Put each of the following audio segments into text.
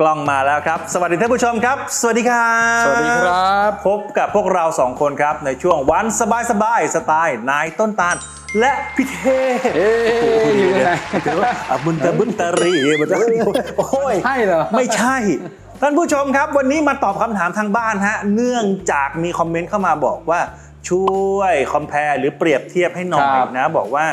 กล้องมาแล้วครับ สวัสดีท่านผู้ชมครับ สวัสดีครับสวัสดีครับ พบกับพวกเราสองคนครับ ในช่วงวันสบายสบายๆสไตล์นายต้นตาล และพี่เทเอ๊ะอยู่ไหนอะบุญตะบุญตะรีบุญตะโอ้ยใช่เหรอไม่ใช่ ท่านผู้ชมครับ วันนี้มาตอบคำถามทางบ้านฮะ เนื่องจากมีคอมเมนต์เข้ามาบอกว่าช่วยคอม p พ r e หรือเปรียบเทียบให้หน่อยครับนะ บอกว่า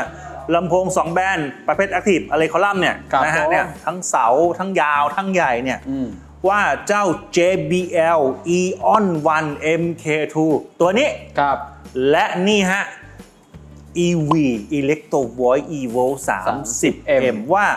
ลำโพง 2 แบรนด์ประเภท Active อะไรคอลัมน์เนี่ยครับนะฮะผม เนี่ยทั้งเสาทั้งยาวทั้งใหญ่เนี่ยอืมว่าเจ้า JBL Eon 1 MK2 ตัวนี้ ครับ และและนี่ฮะ EV Electro Voice Evo 30M ว่า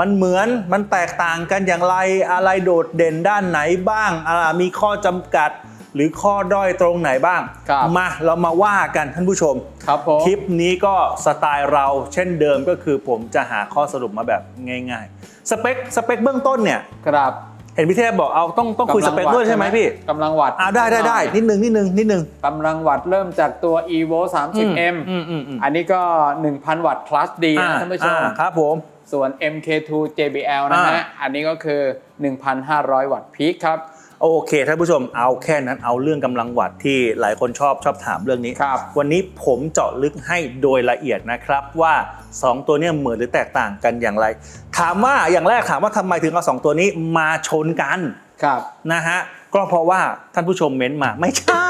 มันเหมือนมันแตกต่างกันอย่างไรอะไรโดดเด่นด้านไหนบ้างอ่ามีข้อจำกัด หรือข้อด้อยตรงไหนบ้าง ครับมาเรามาว่ากันท่านผู้ชมครับผม คลิปนี้ก็สไตล์เราเช่นเดิมก็คือผมจะหาข้อสรุปมาแบบง่าย ๆ สเปคสเปคเบื้องต้นเนี่ย ครับเห็นพี่เทพบอกเอาต้องต้องคุยสเปคด้วยใช่ไหมพี่กำลังวัดอ่าได้ได้ได้นิดนึงนิดนึงนิดนึง กำลังวัดเริ่มจากตัว evo 30m อืมอืมอืม อันนี้ก็ 1,000 วัตต์ plus D นะท่านผู้ชม อ่ครับผม ส่วน MK2 JBL นะฮะ อ่า อันนี้ก็คือ 1,500 วัตต์พีคครับ โอเคท่านผู้ชมเอาแค่นั้นเอาเรื่องกำลังวัดที่หลายคนชอบชอบถามเรื่องนี้ครับวันนี้ผมเจาะลึกให้โดยละเอียดนะครับว่า 2 ตัวเนี้เหมือนหรือแตกต่างกันอย่างไร ถามว่าอย่างแรกถามว่าทำไมถึงเอาสองตัวนี้มาชนกันครับนะฮะก็เพราะว่าท่านผู้ชมเม้นต์มาไม่ใช่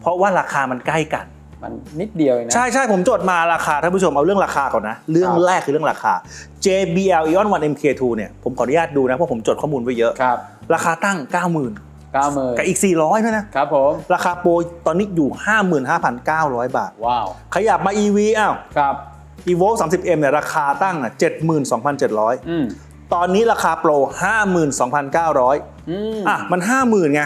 เพราะว่าราคามันใกล้กันมันนิดเดียวเองนะใช่ใช่ผมจดมาราคาท่านผู้ชมเอาเรื่องราคาก่อนนะ เรื่องครับแรกคือเรื่องราคา JBL Eon 1 MK2 เนี่ยผมขออนุญาตดูนะเพราะผมจดข้อมูลไว้เยอะครับ ราคาตั้ง 90,000 90,000 กับอีก 400ด้วยนะ ครับผม ราคาโปรตอนนี้อยู่ 55,900 บาท ว้าว ขยับมา EV อ้าว ครับ Evo 30M เนี่ยราคาตั้งอะ72,700อืมตอนนี้ราคาโปร 52,900อืมอะมัน 50,000ไง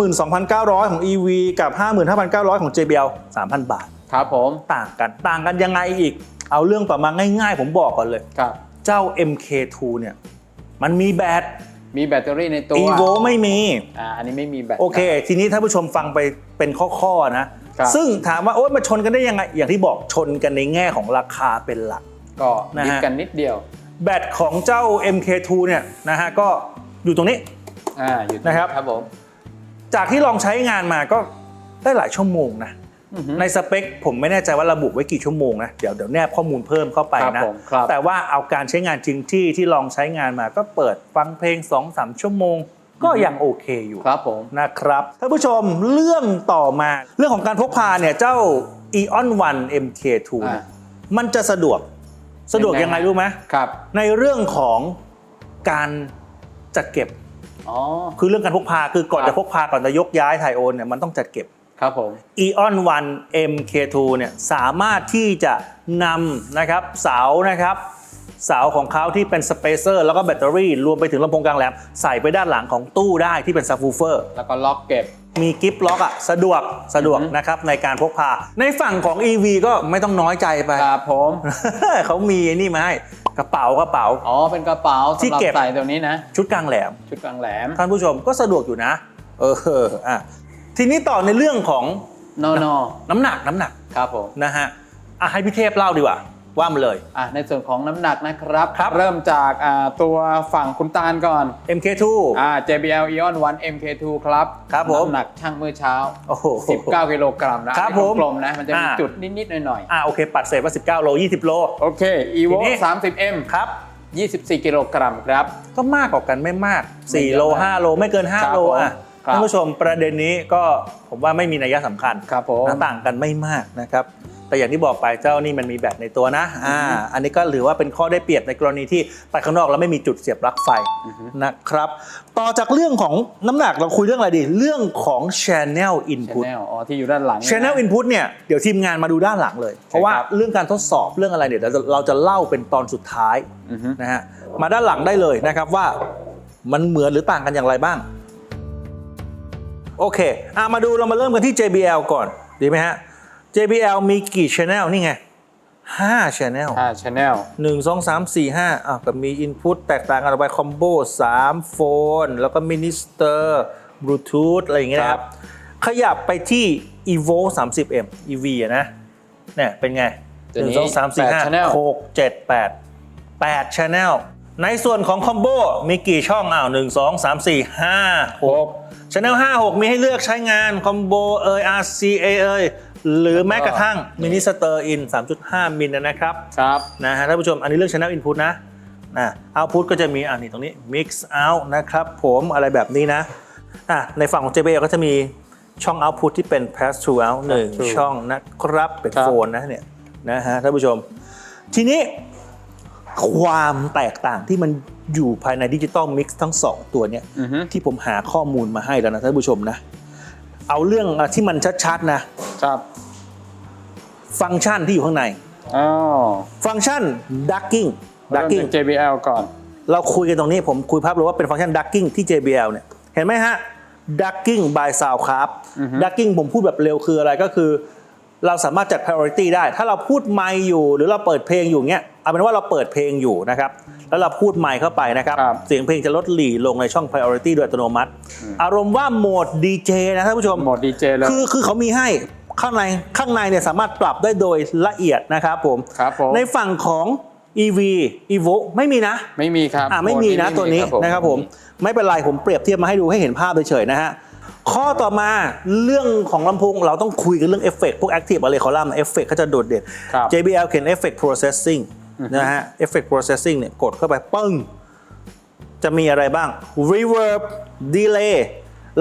52,900 ของ EV กับ 55,900 ของ JBL 3,000 บาท ครับผม ต่างกัน ต่างกันยังไงอีก เอาเรื่องต่อมาง่ายๆ ผมบอกก่อนเลย ครับ เจ้า MK2 เนี่ย มันมีแบต มีแบตเตอรี่ในตัว Evo ไม่มี อ่าอันนี้ไม่มีแบต โอเค ทีนี้ท่านผู้ชมฟังไปเป็นข้อๆนะ ครับ ซึ่งถามว่าโอ๊ยมาชนกันได้ยังไง อย่างที่บอกชนกันในแง่ของราคาเป็นหลัก ก็นะฮะนิดกันนิดเดียว แบตของเจ้า MK2 เนี่ยนะฮะก็อยู่ตรงนี้ อ่าอยู่ตงนะครับ ครับผม จากที่ลองใช้งานมาก็ได้หลายชั่วโมงนะอือฮึ ในสเปคผมไม่แน่ใจว่าระบุไว้กี่ชั่วโมงนะเดี๋ยวเดี๋ยวแนบข้อมูลเพิ่มเข้าไปครับนะผมครับ แต่ว่าเอาการใช้งานจริงที่ที่ลองใช้งานมาก็เปิดฟังเพลง 2-3 ชั่วโมง ก็ยังโอเคอยู่ ครับผม นะครับท่านผู้ชมเรื่องต่อมาเรื่องของการพกพาเนี่ยเจ้า Eon 1 MK2 เนี่ยอ่มันจะสะดวกสะดวกยัยังงไง ไงรู้ไหมครับ ในเรื่องของการจัดเก็บ อ๋อ คือเรื่องการพกพาคือก่อนครับ จะพกพาก่อนจะยกย้ายถ่ายโอนเนี่ยมันต้องจัดเก็บ ครับผม Eon 1 MK2 เนี่ยสามารถที่จะนำนะครับเสานะครับเสาของเขาที่เป็นสเปเซอร์แล้วก็แบตเตอรี่รวมไปถึงลำโพงกลางแหลมใส่ไปด้านหลังของตู้ได้ที่เป็นซับวูเฟอร์ แล้วก็ล็อกเก็บ มีกิฟต์ล็อกอะสะดวกสะดวกอือฮึนะครับในการพกพา ในฝั่งของ EV ก็ไม่ต้องน้อยใจไป ครับผม เขามีไอ้นี่มาให้กระเป๋ากระเป๋า อ๋อ เป็นกระเป๋าที่สำหรับเก็บ ใส่ตัวนี้นะ ชุดกลางแหลม ชุดกลางแหลม ท่านผู้ชมก็สะดวกอยู่นะ เอออะ ทีนี้ต่อในเรื่องของนอนอน้ำหนักน้ำหนักครับผมนะฮะอะให้พี่เทพเล่าดีกว่าว่ามาเลยอะในส่วนของน้ำหนักนะครับครับเริ่มจากอ่าตัวฝั่งคุณตาลก่อน MK2 อ่า JBL Eon 1 MK2 ครับครับผมน้ำหนักช่างเมื่อเช้าโอ้โห19กิโลกรัมนะครับอันนี้ผมกลมๆนะมันจะมีอ่าจุดนิด ๆ หน่อยอะโอเค ปัดเศษว่า 19 โล 20 โลๆโอเค Evo ทีนี้ 30M ครับ 24 กิโลกรัมครับ ก็มากกว่ากันไม่มากไม่เย4อะโลนะ5โลไม่เกินครั5บโลผมอะครับ ท่านผู้ชมประเด็นนี้ก็ผมว่าไม่มีนัยสำคัญครับผมนะต่างกันไม่มากนะครับแต่อย่างที่บอกไปเจ้านี่มันมีแบตในตัวนะอ่าอันนี้ก็ถือว่าเป็นข้อได้เปรียบในกรณีที่ไปข้างนอกแล้วไม่มีจุดเสียบปลั๊กไฟอือฮึนะครับ ต่อจากเรื่องของน้ำหนักเราคุยเรื่องอะไรดี เรื่องของ channel input Channel อ๋อที่อยู่ด้านหลัง channel input เนี่ยเดี๋ยวทีมงานมาดูด้านหลังเลย เพราะว่าครับเรื่องการทดสอบเรื่องอะไรเนี่ยเราจะเราจะเล่าเป็นตอนสุดท้ายอือฮึนะฮะมาด้านหลังได้เลยนะครับว่ามันเหมือนหรือต่างกันอย่างไรบ้าง โอเคอะมาดูเรามาเริ่มกันที่ JBL ก่อน ดีไหมฮะ JBL มีกี่ channel นี่ไง5 channel อ่า Channel 1 2 3 4 5อะก็มี input แตกต่างกันออกไป combo 3โฟน แล้วก็ minister bluetooth อะไรอย่างเงี้ยนะครับ ขยับไปที่ evo 30m ev อะนะเนี่ยเป็นไงตัวนี้1 2 3 4 8 channel 5 6 7 8 8 channel ในส่วนของคอมโบมีกี่ช่องอ้าวหนึ่งสองสามสี่ห้าหกช anel ห้า หกมีให้เลือกใช้งานคอมโบเอย RCA เอยหรือแม้กระทั่งมินิสเตอร์อิน3.5 มิลนะครับครับนะฮะท่านผู้ชมอันนี้เรื่อง channel input นะนะเอาพุทก็จะมีอันนี้ตรงนี้ mix out นะครับผมอะไรแบบนี้นะอะในฝั่งของ JBL ก็จะมีช่อง output ที่เป็น pass through out หนึ่ง Pass through ช่องนะครับเป็นครับ โฟนนะเนี่ยนะฮะท่านผู้ชม ทีนี้ความแตกต่างที่มัน อยู่ภายในดิจิตอลมิกซ์ทั้ง 2 ตัวเนี่ยอือฮึ ที่ผมหาข้อมูลมาให้แล้วนะท่านผู้ชมนะ เอาเรื่องอะที่มันชัดๆนะ ครับฟังก์ชันที่อยู่ข้างในอ๋อฟังก์ชัน ducking เริ่ม ducking จาก JBL ก่อน เราคุยกันตรงนี้ผมคุยภาพรวมว่าเป็นฟังก์ชัน ducking ที่ JBL เนี่ยเห็นไหมฮะ ducking by Soundcraft ducking ผมพูดแบบเร็วคืออะไรก็คือ เราสามารถจัด priority ได้ ถ้าเราพูดไมค์อยู่ หรือเราเปิดเพลงอยู่เงี้ย เอาเป็นว่าเราเปิดเพลงอยู่นะครับ แล้วเราพูดไมค์เข้าไปนะครับ ครับเสียงเพลงจะลดหลีลงในช่อง priority โดยอัตโนมัติอารมณ์ว่าโหมด DJ นะท่านผู้ชม โหมด DJ เลย คือคือเขามีให้ข้างในข้างในเนี่ยสามารถปรับได้โดยละเอียดนะครับผม ครับผม ในฝั่งของ EV Evo ไม่มีนะ ไม่มีครับอ่าไม่มีนะตัวนี้นะครับผม ไม่เป็นไรผมเปรียบเทียบมาให้ดูให้เห็นภาพเฉยๆนะฮะ ข้อต่อมาเรื่องของลำโพงเราต้องคุยกันเรื่องเอฟเฟกพวก Active Array Column เอฟเฟกเขาจะโดดเด่น ครับ JBL เขียน Effect Processing นะฮะ Effect Processing เนี่ยกดเข้าไปปึ้ง จะมีอะไรบ้าง Reverb Delay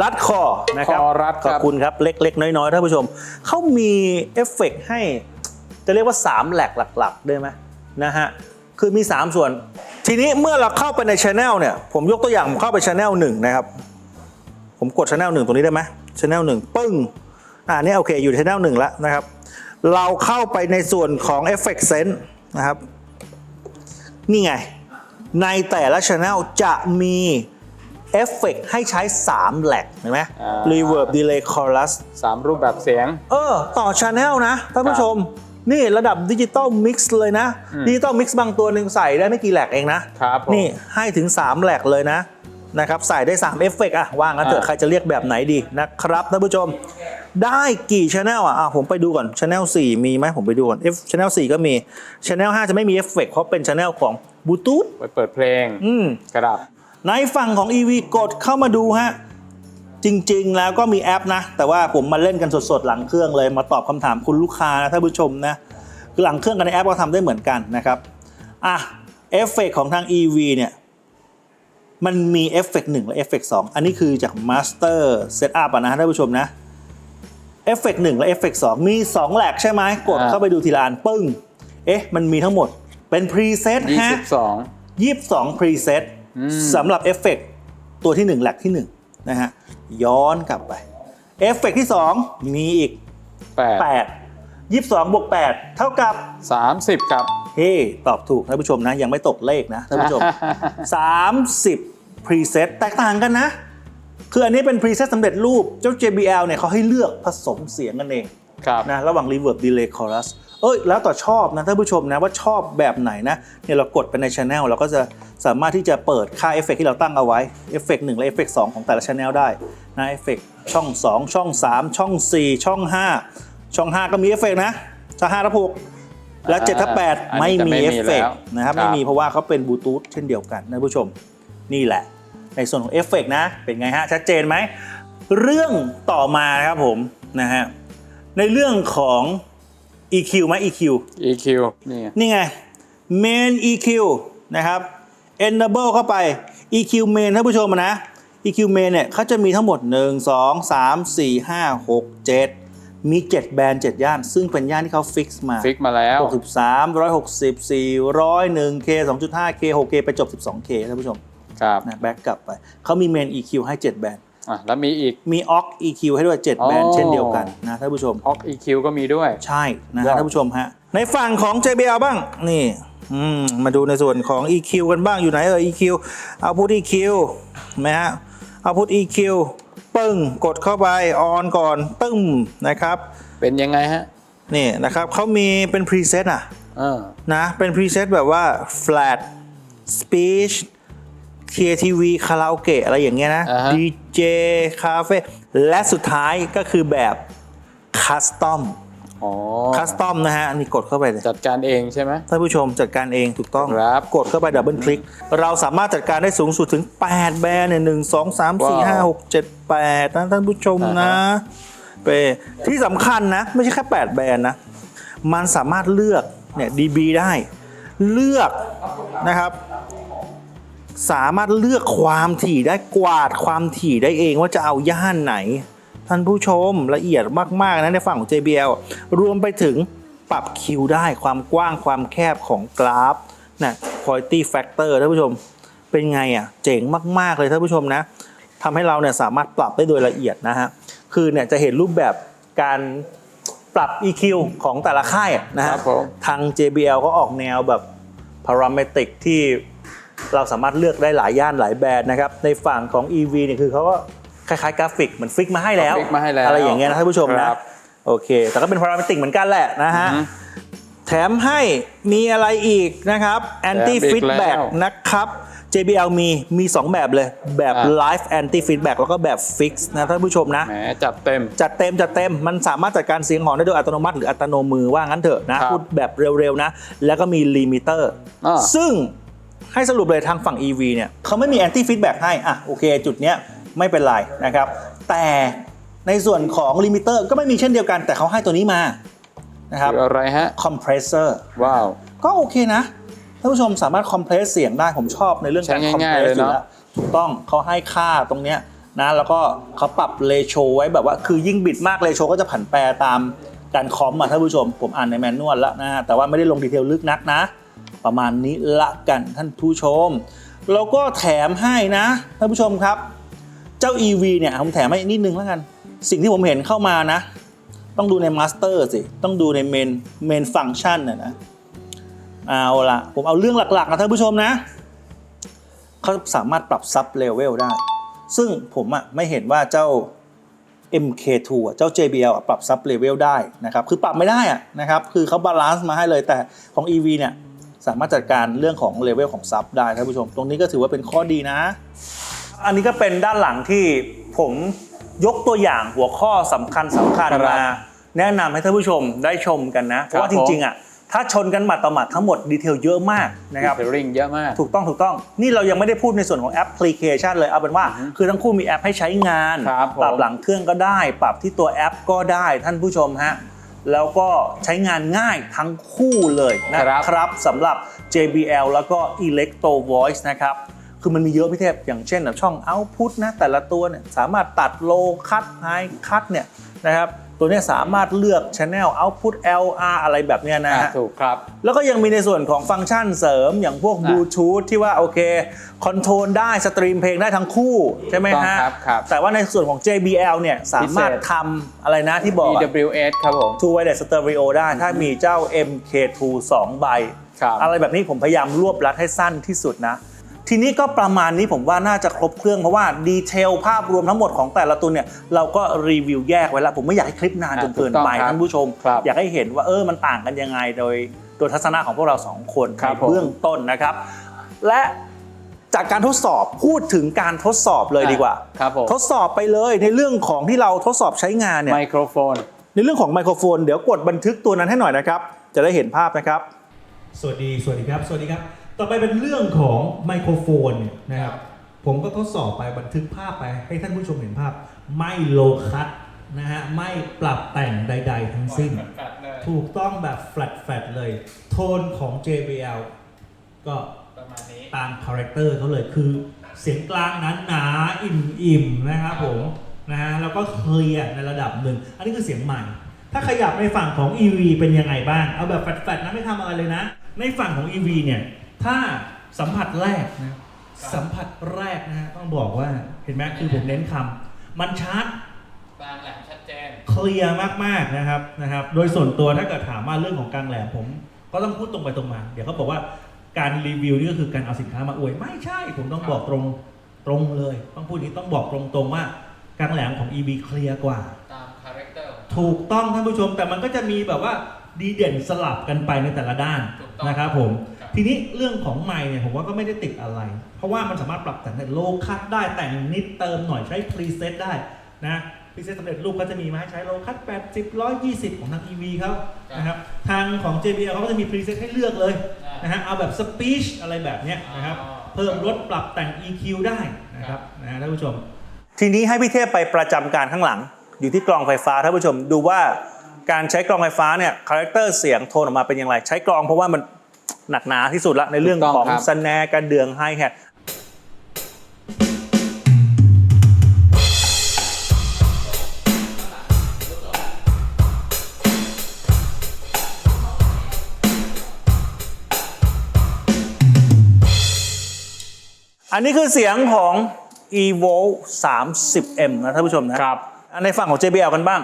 รัดคอนะครับคอรัดขคอบรับคุณครับ เล็ก ๆ น้อย ๆ ท่านผู้ชม เขามีเอฟเฟกต์ให้ จะเรียกว่า 3 แหลกหลัก ๆ ได้ไหมนะฮะ คือมี 3 ส่วน ทีนี้เมื่อเราเข้าไปในช anel เนี่ย ผมยกตัวอย่างผมเข้าไปช anel 1นะครับ ผมกดช anel 1ตรงนี้ได้ไหมช anel 1ปึ้ง อ่านี่โอเค อยู่ช anel 1แล้วนะครับ เราเข้าไปในส่วนของ Effect Sense นะครับ นี่ไง ในแต่ละช anel จะมีเอฟเฟกต์ให้ใช้ 3 แหลกเห็นไหมอ่า Reverb Delay Chorus สามรูปแบบเสียง เออ ต่อช anel นะท่านผู้ชม นี่ระดับดิจิตอลมิกซ์เลยนะดิจิตอลมิกซ์บางตัวหนึ่งใส่ได้ไม่กี่แหลกเองนะ ครับผม นี่ให้ถึง 3 แหลกเลยนะนะครับ ใส่ได้3เอฟเฟกต์อะว่างั้นเถอะอ่า ใครจะเรียกแบบไหนดีนะครับท่านผู้ชม ได้กี่ช anel อะอะผมไปดูก่อนช anel 4 มีไหมผมไปดูก่อน F channel 4 ก็มีช anel 5 จะไม่มีเอฟเฟกต์เพราะเป็นช anel ของบลูทูธไว้เปิดเพลงอืมครับ ในฝั่งของ EV กดเข้ามาดูฮะ จริงๆ แล้วก็มีแอปนะ แต่ว่าผมมาเล่นกันสดๆ หลังเครื่องเลยมาตอบคำถามคุณลูกค้านะท่านผู้ชมนะคือหลังเครื่องกับในแอปก็ทำได้เหมือนกันนะครับ อะเอฟเฟกของทาง EV เนี่ย มันมีเอฟเฟกหนึ่งและเอฟเฟกสองอันนี้คือจาก Master Setup อะนะท่านผู้ชมนะ เอฟเฟกหนึ่งและเอฟเฟกสองมี2แหลกใช่ไหมกดอ่าเข้าไปดูทีละอันปึ้ง เอ๊ะ มันมีทั้งหมดเป็นพรีเซตฮะ22 22 preset สำหรับเอฟเฟกต์ตัวที่1แหลกที่1นะฮะย้อนกลับไปเอฟเฟกต์ที่ 2 มีอีก 8 8 22บวก8เท่ากับ 30 ครับ เฮ้ ตอบถูกท่านผู้ชมนะ ยังไม่ตกเลขนะท่านผู้ชม 30 preset แตกต่างกันนะ คืออันนี้เป็น preset สำเร็จรูป เจ้า JBL เนี่ยเขาให้เลือกผสมเสียงกันเองครับนะระหว่าง reverb delay chorus เอ้ยแล้วแต่ชอบนะท่านผู้ชมนะว่าชอบแบบไหนนะเนี่ยเรากดไปใน channel เราก็จะสามารถที่จะเปิดค่าเอฟเฟกที่เราตั้งเอาไว้เอฟเฟกหนึ่งและเอฟเฟกสองของแต่ละ channel ได้นะเอฟเฟกช่อง 2 ช่อง 3 ช่อง 4 ช่อง 5 ช่อง 5 ก็มีเอฟเฟกนะช่อง5ทับ6และ7ทับอัน8นี้ไม่จะมีไม่มีเอฟเฟกแล้วนะครับครับไม่มีเพราะว่าเขาเป็นบลูทูธเช่นเดียวกันนะท่านผู้ชมนี่แหละ ในส่วนของเอฟเฟกนะ เป็นไงฮะ ชัดเจนไหม เรื่องต่อมานะครับผมนะฮะ ในเรื่องของ EQ ไหม EQ EQ นี่ไงนี่ไง main EQ นะครับ enable เข้าไป EQ main ท่านผู้ชมนะ EQ main เนี่ยเขาจะมีทั้งหมด 1 2 3 4 5 6 7 มี 7 แบรนด์ 7 ย่าน ซึ่งเป็นย่านที่เขาฟิกซ์มา ฟิกมาแล้ว 63 160 400 1K 2.5K 6K ไปจบ 12K ท่านผู้ชมครับ นะแบ็กกลับไปเขามี main EQ ให้ 7 แบรนด์อะแล้วมีอีก มี aux EQ ให้ด้วย 7 แบรนด์อ๋อเช่นเดียวกันนะท่านผู้ชม OX EQ ก็มีด้วย ใช่นะว้าฮะวท่านผู้ชมฮะ ในฝั่งของ JBL บ้างนี่อืมมาดูในส่วนของ EQ กันบ้างอยู่ไหนเอ่ย EQ เอาพุท EQ เห็นไหมฮะเอาพุท EQ ปึ้งกดเข้าไปออนก่อนตึ้มนะครับ เป็นยังไงฮะ นี่นะครับเขามีเป็นพรีเซตอะเออนะ เป็นพรีเซตแบบว่า flat speech KTV คาราโอเกะอะไรอย่างเงี้ยนะอ่าฮะ DJ คาเฟ่และสุดท้ายก็คือแบบคัสตอมอ๋อคัสตอมนะฮะอันนี่กดเข้าไปเลยจัดการเองใช่ไหมท่านผู้ชมจัดการเองถูกต้องครับกดเข้าไปดับเบิลคลิก เราสามารถจัดการได้สูงสุดถึง 8 แบรนด์เนี่ยหนึ่งสองสามสี่ห้าหกเจ็ดแปดนะท่านผู้ชมนะเปที่สำคัญนะ ไม่ใช่แค่ 8 แบรนด์นะ มันสามารถเลือกเนี่ย DB ได้ เลือกนะครับ สามารถเลือกความถี่ได้กวาดความถี่ได้เองว่าจะเอาย่านไหน ท่านผู้ชมละเอียดมากๆนะในฝั่งของ JBL รวมไปถึงปรับคิวได้ความกว้างความแคบของกราฟนะ quality factor ท่านผู้ชมเป็นไงอะเจ๋งมากๆเลยท่านผู้ชมนะทำให้เราเนี่ยสามารถปรับได้โดยละเอียดนะฮะคือเนี่ยจะเห็นรูปแบบการปรับ EQ ของแต่ละค่ายอะนะคฮะรับผมทาง JBL ก็ออกแนวแบบ parametric ที่ เราสามารถเลือกได้หลายย่านหลายแบรนด์นะครับ ในฝั่งของ EV เนี่ยคือเขาก็คล้ายๆกราฟิกเหมือนฟิกมาให้แล้ว ฟิกมาให้แล้วอะไรอย่างเงี้ยนะท่านผู้ชมนะ ครับ โอเค แต่ก็เป็น parametric เหมือนกันแหละนะฮะอือฮึแถมให้มีอะไรอีกนะครับ anti แถมอีก feedback แล้วนะครับ JBL มีมี 2 แบบเลย แบบ อะ live anti feedback แล้วก็แบบ fix นะท่านผู้ชมนะ แหมจัดเต็ม จัดเต็มจัดเต็มมันสามารถจัดการเสียงหอนได้โดยอัตโนมัติหรืออัตโนมือว่างั้นเถอะนะครับพูดแบบเร็วๆนะ แล้วก็มีลิมิเตอร์อ่า ซึ่ง ให้สรุปเลยทางฝั่ง EV เนี่ยเขาไม่มีแอนตี้ฟีดแบ็กให้ อะโอเค จุดเนี้ยไม่เป็นไรนะครับ แต่ในส่วนของลิมิเตอร์ก็ไม่มีเช่นเดียวกัน แต่เขาให้ตัวนี้มานะครับคืออะไรฮะ คอมเพรสเซอร์ว้าว ก็โอเคนะท่านผู้ชมสามารถคอมเพรสเสียงได้ผมชอบในเรื่องการใช้คอมง่ายเพรๆสเลยอยู่เนอะ แล้วถูกต้องเขาให้ค่าตรงเนี้ยนะแล้วก็เขาปรับเลโชไว้แบบว่าคือยิ่งบิดมากเลโชก็จะผันแปรตามการคอมอะท่านผู้ชมผมอ่านในแมนนวลแล้วนะฮะแต่ว่าไม่ได้ลงดีเทลลึกนักนะ ประมาณนี้ละกันท่านผู้ชม แล้วก็แถมให้นะท่านผู้ชมครับ เจ้า EV เนี่ยผมแถมให้นิดนึงแล้วกัน สิ่งที่ผมเห็นเข้ามานะ ต้องดูในมาสเตอร์สิ ต้องดูในเมนเมนฟังก์ชันน่ะนะเอาละผมเอาเรื่องหลักๆนะท่านผู้ชมนะเขาสามารถปรับซับเลเวลได้ ซึ่งผมอะไม่เห็นว่าเจ้า MK2 เจ้า JBL ปรับซับเลเวลได้นะครับ คือปรับไม่ได้อะนะครับ คือเขาบาลานซ์มาให้เลยแต่ของ EV เนี่ย สามารถจัดการเรื่องของเลเวลของซับได้ท่านผู้ชม ตรงนี้ก็ถือว่าเป็นข้อดีนะ อันนี้ก็เป็นด้านหลังที่ผมยกตัวอย่างหัวข้อสำคัญสำคัญครับมาแนะนำให้ท่านผู้ชมได้ชมกันนะ เพราะว่าครับจผมริงๆอะถ้าชนกันหมัดต่อหมัดทั้งหมดดีเทลเยอะมากนะครับ เทลลิ่งเยอะมาก ถูกต้องถูกต้องนี่เรายังไม่ได้พูดในส่วนของแอปพลิเคชันเลยเอาเป็นว่า คือทั้งคู่มีแอปให้ใช้งาน ครับผม ปรับหลังเครื่องก็ได้ ปรับที่ตัวแอปก็ได้ท่านผู้ชมฮะ แล้วก็ใช้งานง่ายทั้งคู่เลยนะครับสำหรับ JBL แล้วก็ Electro Voice นะครับคือมันมีเยอะพี่เทพอย่างเช่นแบบช่อง Output นะแต่ละตัวเนี่ยสามารถตัด Low Cut High Cut เนี่ยนะครับ ตัวเนี้ยสามารถเลือก Channel Output LR อะไรแบบเนี้ยนะอะฮะถูกครับ แล้วก็ยังมีในส่วนของฟังก์ชันเสริมอย่างพวกอะบลูทูธที่ว่าโอเคคอนโทรลได้สตรีมเพลงได้ทั้งคู่ ใช่ไหมถูกต้ฮะองครับครับแต่ว่าในส่วนของ JBL เนี่ยสามารถพิเศษทำอะไรนะที่บอกอะ EWS ครับผม Two Wireless Stereo ได้ถ้ามีเจ้า MK2 2ใบครับอะไรแบบนี้ผมพยายามรวบรัดให้สั้นที่สุดนะ ทีนี้ก็ประมาณนี้ผมว่าน่าจะครบเครื่องเพราะว่าดีเทลภาพรวมทั้งหมดของแต่ละตัวเนี่ยเราก็รีวิวแยกไว้แล้ว ผมไม่อยากให้คลิปนานจนเกินไปถูกต้องครับท่านผู้ชมครับอยากให้เห็นว่าเออมันต่างกันยังไงโดยโดยทัศนะของพวกเราสองคนครับในผมเบื้องต้นนะครับ และจากการทดสอบพูดถึงการทดสอบเลยดีกว่าครับผมทดสอบไปเลยในเรื่องของที่เราทดสอบใช้งานเนี่ยไมโครโฟน ในเรื่องของไมโครโฟน เดี๋ยวกดบันทึกตัวนั้นให้หน่อยนะครับ จะได้เห็นภาพนะครับ สวัสดีสวัสดีครับ สวัสดีครับ ต่อไปเป็นเรื่องของไมโครโฟนเนี่ยนะครับ ผมก็ทดสอบไปบันทึกภาพไปให้ท่านผู้ชมเห็นภาพ ไม่โลคัตนะฮะ ไม่ปรับแต่งใด ๆ ทั้งสิ้น ถูกต้องแบบแฟลตๆเลย โทนของ JBL ก็ตามคาแรคเตอร์เขาเลยคือเสียงกลางนั้นหนาๆอิ่มๆนะครับผมนะฮะแล้วก็เคลียร์ในระดับหนึ่ง อันนี้คือเสียงใหม่ ถ้าขยับในฝั่งของ EV เป็นยังไงบ้าง เอาแบบแฟลตๆนะไม่ทำอะไรเลยนะ ในฝั่งของ EV เนี่ย ถ้าสัมผัสแรกนะสัมผัสแรกนะฮะต้องบอกว่าเห็นไหมคือผมเน้นคำมันชัดกลางแหลมชัดเจนเคลียร์มากๆนะครับนะครับ โดยส่วนตัวถ้าเกิดถามว่าเรื่องของกลางแหลมผม ก็ต้องพูดตรงไปตรงมา เดี๋ยวเขาบอกว่าการรีวิวนี่ก็คือการเอาสินค้ามาอวยไม่ใช่ ผมต้องบอกตรงตรงเลย ต้องพูดอย่างนี้ต้องบอกตรงๆว่ากลางแหลมของ EV เคลียร์กว่า ตามคาแรคเตอร์ ถูกต้องท่านผู้ชมแต่มันก็จะมีแบบว่าดีเด่นสลับกันไปในแต่ละด้านถูกต้อง นะครับผมครับ ทีนี้เรื่องของไมค์เนี่ยผมว่าก็ไม่ได้ติดอะไร เพราะว่ามันสามารถปรับแต่งได้โลคัตได้แต่งนิดเติมหน่อยใช้พรีเซตได้นะพรีเซตสำเร็จรูปก็จะมีมาให้ใช้โลคัส80 120 ของทาง EV เขานะครับทางของ JBL เขาก็จะมีพรีเซตให้เลือกเลยนะฮะเอาแบบสปีชอะไรแบบเนี้ยนะครับเพิ่มลดปรับแต่ง EQ ได้นะครับนะฮะท่านผู้ชม ทีนี้ให้พี่เทพไปประจำการข้างหลัง อยู่ที่กลองไฟฟ้าท่านผู้ชมดูว่าการใช้กลองไฟฟ้าเนี่ยคาแรคเตอร์เสียงโทนออกมาเป็นอย่างไร ใช้กลองเพราะว่ามัน หนักหนาที่สุดละในเรื่องถูกต้องของครับสแนร์กระเดื่องไฮแฮทอันนี้คือเสียงของ evo 30m นะท่านผู้ชมนะครับ ในฝั่งของ JBL กันบ้าง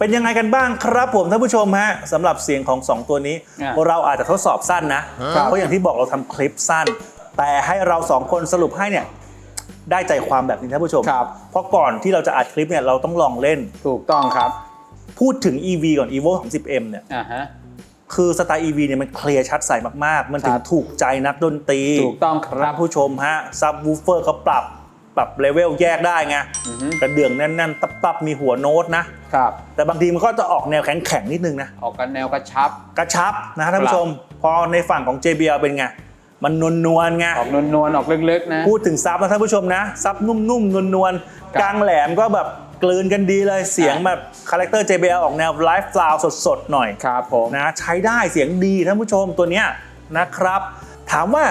เป็นยังไงกันบ้างครับผมท่านผู้ชมฮะสำหรับเสียงของ 2 ตัวนี้ อะ เราอาจจะทดสอบสั้นนะ เพราะอย่างที่บอกเราทำคลิปสั้น แต่ให้เราสองคนสรุปให้เนี่ยได้ใจความแบบนี้ท่านผู้ชม ครับ เพราะก่อนที่เราจะอัดคลิปเนี่ยเราต้องลองเล่น ถูกต้องครับพูดถึง EV ก่อน Evo 30M เนี่ย อ่าฮะ คือสไตล์ EV เนี่ยมันเคลียร์ชัดใสมากๆ มันถึงครับ ถูกใจนักดนตรีถูกต้องครับท่านผู้ชมฮะซับวูเฟอร์เขาปรับ ปรับเลเวลแยกได้ไงอือฮึกระเดื่องแน่นๆ ตับๆ มีหัวโน้ตนะ ครับ แต่บางทีมันก็จะออกแนวแข็งๆนิดนึงนะ ออกกันแนวกระชับ กระชับนะท่านผู้ชม พอในฝั่งของ JBL เป็นไง มันนวลนวลๆไง ออกนวลๆ ออกลึกๆ นะ พูดถึงซับนะท่านผู้ชมนะซับนุ่มๆนวลครับๆกลางแหลมก็แบบกลืนกันดีเลยเสียงอะแบบคาแรคเตอร์ JBL ออกแนวไลฟ์สไตล์สดๆ หน่อยครับผม นะใช้ได้เสียงดีท่านผู้ชมตัวเนี้ยนะครับ ถามว่า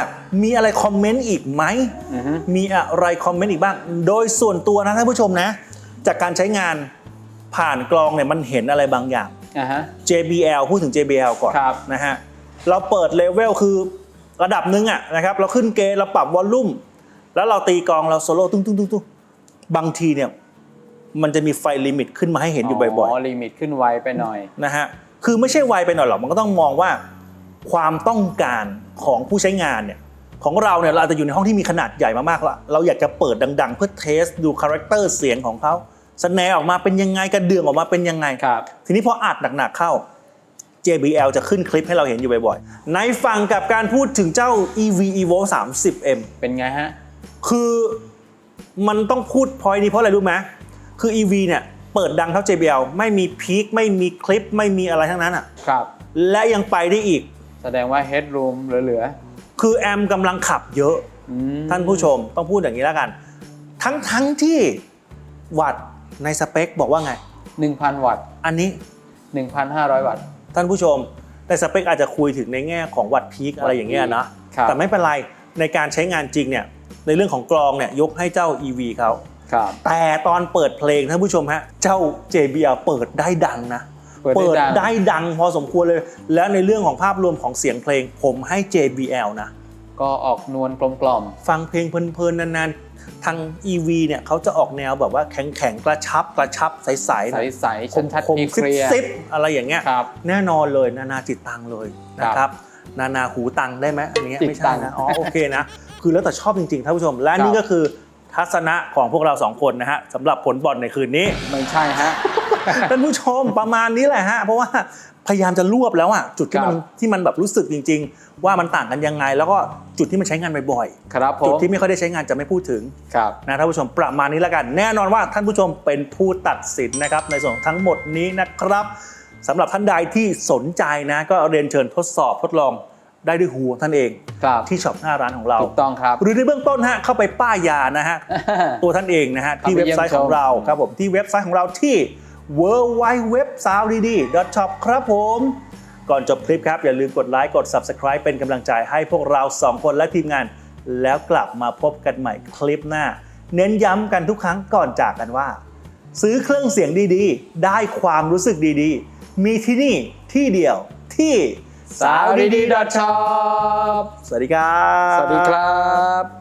มีอะไรคอมเมนต์อีกไหมอือฮึมีอะไรคอมเมนต์อีกบ้าง โดยส่วนตัวนะท่านผู้ชมนะ จากการใช้งานผ่านกลองเนี่ยมันเห็นอะไรบางอย่างอ่าฮะ JBL พูดถึง JBL ก่อนครับนะฮะ เราเปิดเลเวลคือระดับหนึงอะนะครับ เราขึ้นเกณฑ์เราปรับวอลลุ่ม แล้วเราตีกลองเราโซโล่ตุ้งตุ้งตุ้งตุ้งบางทีเนี่ยมันจะมีไฟลิมิตขึ้นมาให้เห็นอยู่บ่อยอ๋อ ลิมิตขึ้นไวไปหน่อยๆนะฮะ คือไม่ใช่ไวไปหน่อยหรอก มันก็ต้องมองว่า ความต้องการของผู้ใช้งานเนี่ยของเราเนี่ยเราอาจจะอยู่ในห้องที่มีขนาดใหญ่มากๆแล้วเราอยากจะเปิดดัง ๆ เพื่อเทสดูคาแรคเตอร์เสียงของเขาสแนร์ออกมาเป็นยังไงกระเดื่องออกมาเป็นยังไงครับทีนี้พออัดหนักๆเข้า JBL จะขึ้นคลิปให้เราเห็นอยู่บ่อยๆ ในฝั่งกับการพูดถึงเจ้า EV Evo 30M เป็นไงฮะ คือมันต้องพูดพอยนี้เพราะอะไรรู้ไหมคือ EV เนี่ยเปิดดังเท่า JBL ไม่มีพีคไม่มีคลิปไม่มีอะไรทั้งนั้นอะ ครับ และยังไปได้อีก แสดงว่า headroom เหลือคือแอมกำลังขับเยอะ ๆอืมท่านผู้ชมต้องพูดอย่างนี้แล้วกัน ทั้งทั้งๆที่วัตต์ในสเปคบอกว่าไง 1,000 วัตต์ อันนี้1,500 วัตต์ ท่านผู้ชมในสเปคอาจจะคุยถึงในแง่ของวัตต์พีคอะไรอย่างเงี้ยนะ ครับ แต่ไม่เป็นไรในการใช้งานจริงเนี่ยในเรื่องของกรองเนี่ยยกให้เจ้า EV เขา ครับ แต่ตอนเปิดเพลงท่านผู้ชมฮะ เจ้า JBL เปิดได้ดังนะ เปิดได้ดังได้ดังพอสมควรเลย แล้วในเรื่องของภาพรวมของเสียงเพลงผมให้ JBL นะ ก็ออกนวลกลมกล่อมฟังเพลงเพลินๆนานๆ ทาง EV เนี่ยเขาจะออกแนวแบบว่าแข็งๆ กระชับกระชับใสๆหน่อยใสๆชันชัดคมมีๆเคลียร์ซิบๆอะไรอย่างเงี้ยครับแน่นอนเลยนานาจิตตังเลยนะคครัรับบนานาหูตังได้ไหมอันนี้จิตไม่ตัใช่งนะอ๋อโอเคนะ คือแล้วแต่ชอบจริงๆท่านผู้ชม และครับนี่ก็คือ ทัศนะของพวกเราสองคนนะฮะสำหรับผลบอลในคืนนี้ ไม่ใช่ฮะ ท่านผู้ชมประมาณนี้แหละฮะ เพราะว่าพยายามจะรวบแล้วอะจุดที่มันครับ ที่มันแบบรู้สึกจริง ๆ ว่ามันต่างกันยังไง แล้วก็จุดที่มันใช้งานบ่อยครับผๆจุดมที่ไม่ค่อยได้ใช้งานจะไม่พูดถึง ครับ นะท่านผู้ชมประมาณนี้แล้วกัน แน่นอนว่าท่านผู้ชมเป็นผู้ตัดสินนะครับ ในส่วนของทั้งหมดนี้นะครับสำหรับท่านใดที่สนใจนะ ก็เรียนเชิญทดสอบทดลอง ได้ด้วยหูของท่านเอง ครับที่ช็อปหน้าร้านของเรา ถูกต้องครับ หรือในเบื้องต้นฮะเข้าไปป้ายยานะฮะ ตัวท่านเองนะฮะ ที่เข้าไปเว็บไซต์ของเยี่ยมชมเราครับผมที่เว็บไซต์ของเราที่ w w w s o u d d s h o p ครับผม ก่อนจบคลิปครับ อย่าลืมกดไลค์กด Subscribe เป็นกำลังใจให้พวกเรา 2 คนและทีมงาน แล้วกลับมาพบกันใหม่คลิปหน้า เน้นย้ำกันทุกครั้งก่อนจากกันว่า ซื้อเครื่องเสียงดีๆ ได้ความรู้สึกดีๆ มีที่นี่ที่เดียวที่ สาวดีๆ .shop สวัสดีครับ สวัสดีครับ